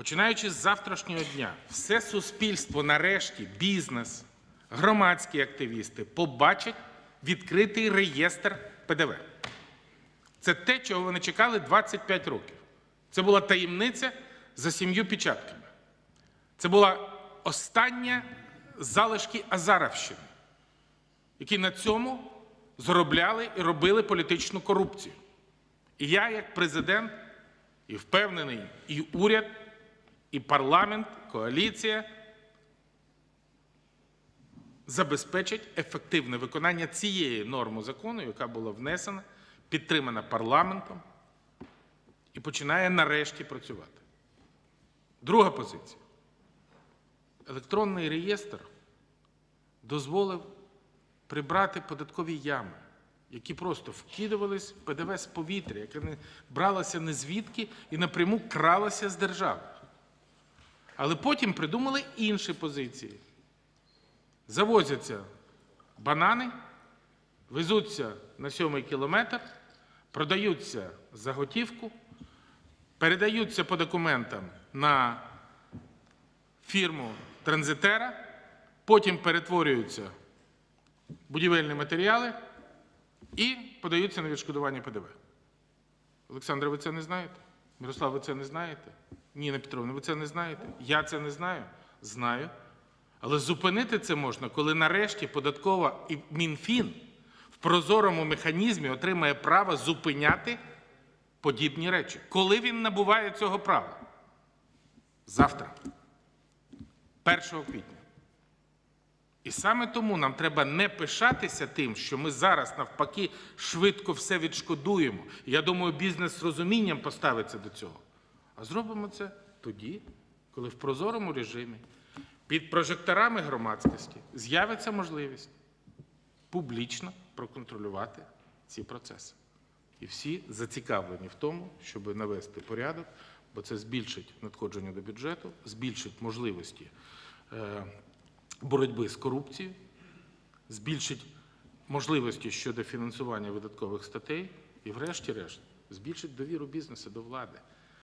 Починаючи з завтрашнього дня, все суспільство, нарешті, бізнес, громадські активісти побачать відкритий реєстр ПДВ. Це те, чого вони чекали 25 років. Це була таємниця за сім'ю печатками. Це була остання залишки Азаровщини, які на цьому заробляли і робили політичну корупцію. І я, як президент, і впевнений, і уряд, і парламент, коаліція забезпечать ефективне виконання цієї норми закону, яка була внесена, підтримана парламентом і починає нарешті працювати. Друга позиція. Електронний реєстр дозволив прибрати податкові ями, які просто вкидувались в ПДВ з повітря, яке не бралося не звідки і напряму кралося з держави. Але потім придумали інші позиції. Завозяться банани, везуться на сьомий кілометр, продаються за готівку, передаються по документам на фірму транзитера, потім перетворюються будівельні матеріали і подаються на відшкодування ПДВ. Олександре, ви це не знаєте? Мирослав, ви це не знаєте? Ніна Петровна, ви це не знаєте? Я це не знаю? Знаю. Але зупинити це можна, коли нарешті податкова і Мінфін в прозорому механізмі отримає право зупиняти подібні речі. Коли він набуває цього права? Завтра, 1 квітня. І саме тому нам треба не пишатися тим, що ми зараз навпаки швидко все відшкодуємо. Я думаю, бізнес з розумінням поставиться до цього. А зробимо це тоді, коли в прозорому режимі під прожекторами громадськості з'явиться можливість публічно проконтролювати ці процеси. І всі зацікавлені в тому, щоб навести порядок, бо це збільшить надходження до бюджету, збільшить можливості е, боротьби з корупцією, збільшить можливості щодо фінансування видаткових статей і, врешті-решт, збільшить довіру бізнесу до влади.